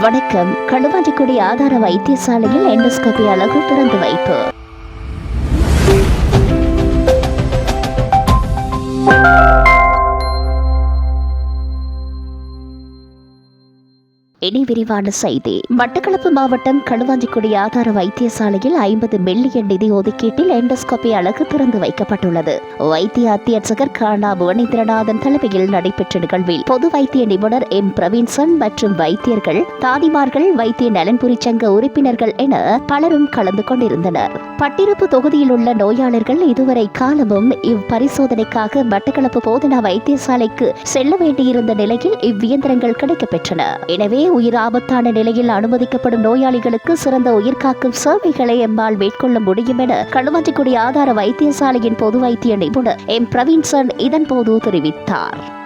வணக்கம். களுவாஞ்சிக்குடி ஆதார வைத்தியசாலையில் எண்டோஸ்கோபி அழகு திறந்து வைப்பு. இனி விரிவான செய்தி. மட்டக்களப்பு மாவட்டம் களுவாஞ்சிக்குடி ஆதார வைத்தியசாலையில் ஐம்பது மில்லியன் நிதி ஒதுக்கீட்டில் எண்டோஸ்கோபி அழகு திறந்து வைக்கப்பட்டுள்ளது. வைத்திய அத்தியட்சகர் கானா புவனேந்திரநாதன் தலைமையில் நடைபெற்ற நிகழ்வில் பொது வைத்திய நிபுணர் எம். பிரவீன்சன் மற்றும் வைத்தியர்கள் தாதிமார்கள் வைத்திய நலன்புரி சங்க உறுப்பினர்கள் என பலரும் கலந்து கொண்டிருந்தனர். பட்டிருப்பு தொகுதியில் உள்ள நோயாளர்கள் இதுவரை காலமும் இப்பரிசோதனைக்காக மட்டக்களப்பு போதனா வைத்தியசாலைக்கு செல்ல வேண்டியிருந்த நிலையில் இவ்வியந்திரங்கள் கிடைக்கப்பெற்றன. எனவே உயிர் ஆபத்தான நிலையில் அனுமதிக்கப்படும் நோயாளிகளுக்கு சிறந்த உயிர்காக்கும் சேவைகளை எம்மால் மேற்கொள்ள முடியும் என களுவாஞ்சிக்குடி ஆதார வைத்தியசாலையின் பொது வைத்திய நிபுணர் எம். பிரவீன்சன் இதன்போது தெரிவித்தார்.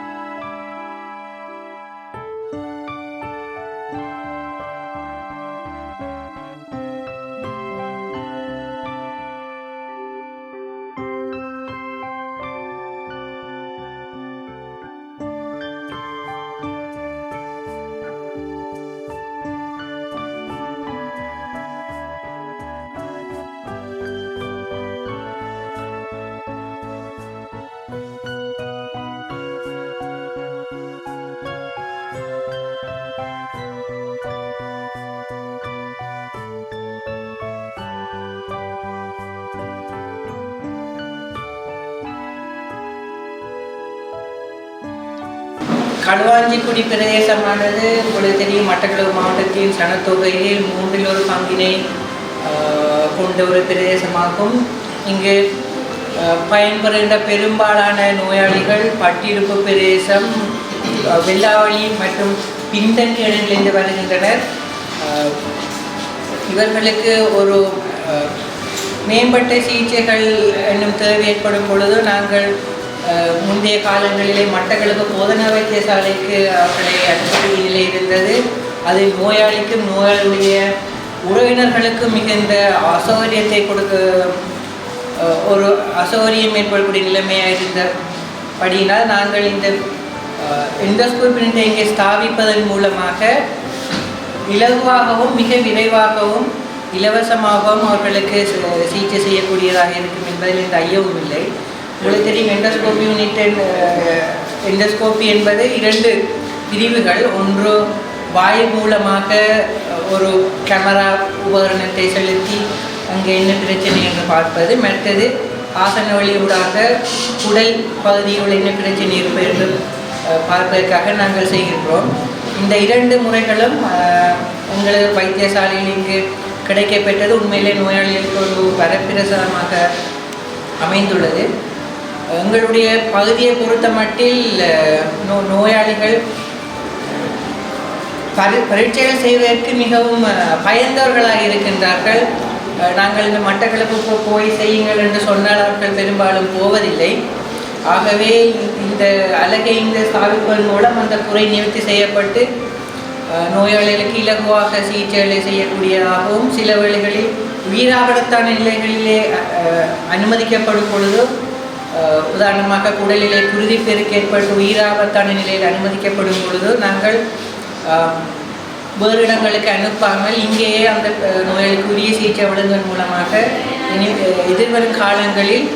களுவாஞ்சிக்குடி பிரதேசமானது உங்களுக்கு தெரியும் மட்டக்களவு மாவட்டத்தின் சனத்தொகையில் மூன்றில் ஒரு பங்கினை கொண்ட ஒரு பிரதேசமாகும். இங்கு ஆஹ், பயன்பெறுகின்ற பெரும்பாலான நோயாளிகள் பட்டிருப்பு பிரதேசம் வெள்ளாவளி மற்றும் பின்தங்கிய இடங்களிலிருந்து வருகின்றனர். இவர்களுக்கு ஒரு மேம்பட்ட சிகிச்சைகள் என்னும் தேவை ஏற்படும் பொழுது நாங்கள் முந்தைய காலங்களிலே மட்டக்களப்பு போதனா வைத்தியசாலைக்கு அவர்களை அனுமதியிலே இருந்தது. அது நோயாளிக்கும் நோயாளியுடைய உறவினர்களுக்கும் மிகுந்த அசௌகரியத்தை கொடுக்க ஒரு அசௌகரியம் ஏற்படக்கூடிய நிலைமையாக இருந்தபடியினால் நாங்கள் இந்த எண்டோஸ்கோப்பினை இங்கே ஸ்தாபிப்பதன் மூலமாக இலகுவாகவும் மிக விரைவாகவும் இலவசமாகவும் அவர்களுக்கு சிகிச்சை செய்யக்கூடியதாக இருக்கும் என்பதில் எந்த ஐயவும் இல்லை. உங்களுக்கு தெரியும் எண்டோஸ்கோபி யூனிட் எண்டோஸ்கோபி என்பது இரண்டு பிரிவுகள். ஒன்று வாய் மூலமாக ஒரு கேமரா உபகரணத்தை செலுத்தி அங்கே என்ன பிரச்சனை என்று பார்ப்பது. மற்றது ஆசன வழியூடாக உடல் பகுதியில் என்ன பிரச்சனை இருப்பது என்று பார்ப்பதற்காக நாங்கள் செய்கின்றோம். இந்த இரண்டு முறைகளும் அஹ், எங்களது வைத்தியசாலையில் இங்கு கிடைக்கப்பெற்றது. உண்மையிலே நோயாளிகளுக்கு ஒரு வரப்பிரசாதமாக அமைந்துள்ளது. எங்களுடைய பகுதியை பொறுத்த மட்டில் நோ நோயாளிகள் பரி பரீட்சைகள் செய்வதற்கு மிகவும் பயந்தவர்களாக இருக்கின்றார்கள். நாங்கள் இந்த மட்டக்களப்பு போய் செய்யுங்கள் என்று சொன்னால் அவர்கள் பெரும்பாலும் போவதில்லை. ஆகவே இந்த அழகை இந்த சாவிப்பதன் மூலம் அந்த குறை நிவர்த்தி செய்யப்பட்டு நோயாளிகளுக்கு இலகுவாக சிகிச்சைகளை செய்யக்கூடியதாகவும் சில வேளைகளில் உயிராபத்தான நிலைகளிலே அனுமதிக்கப்படும் பொழுது உதாரணமாக குடலிலே குருதி பெருக்கு ஏற்பட்டு உயிராபத்தான நிலையில் அனுமதிக்கப்படும் பொழுது நாங்கள் வேறு இடங்களுக்கு அனுப்பாமல் இங்கேயே அந்த அஹ், நோயாளிக்கு உரிய சிகிச்சை வழங்குவதன் மூலமாக இனி எதிர்வரும் காலங்களில்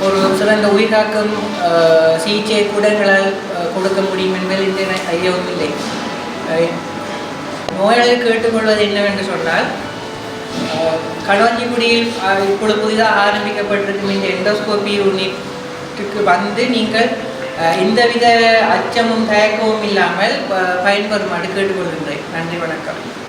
ஒரு சிறந்த உயிர்காக்கும் அஹ், சிகிச்சை கூட கொடுக்க முடியும் என்பதில் இந்த ஐயவும் இல்லை. அஹ், நோயாளிகள் கேட்டுக்கொள்வது என்னவென்று சொன்னால் களுவாஞ்சிக்குடியில் இப்பொழுது புதிதாக ஆரம்பிக்கப்பட்டிருக்கும் இந்த எண்டோஸ்கோபி யூனிட்டுக்கு வந்து நீங்கள் அஹ், எந்தவித அச்சமும் தயக்கமும் இல்லாமல் அஹ், பயன்பெறுமாறு கேட்டுக்கொள்கின்றேன். நன்றி வணக்கம்.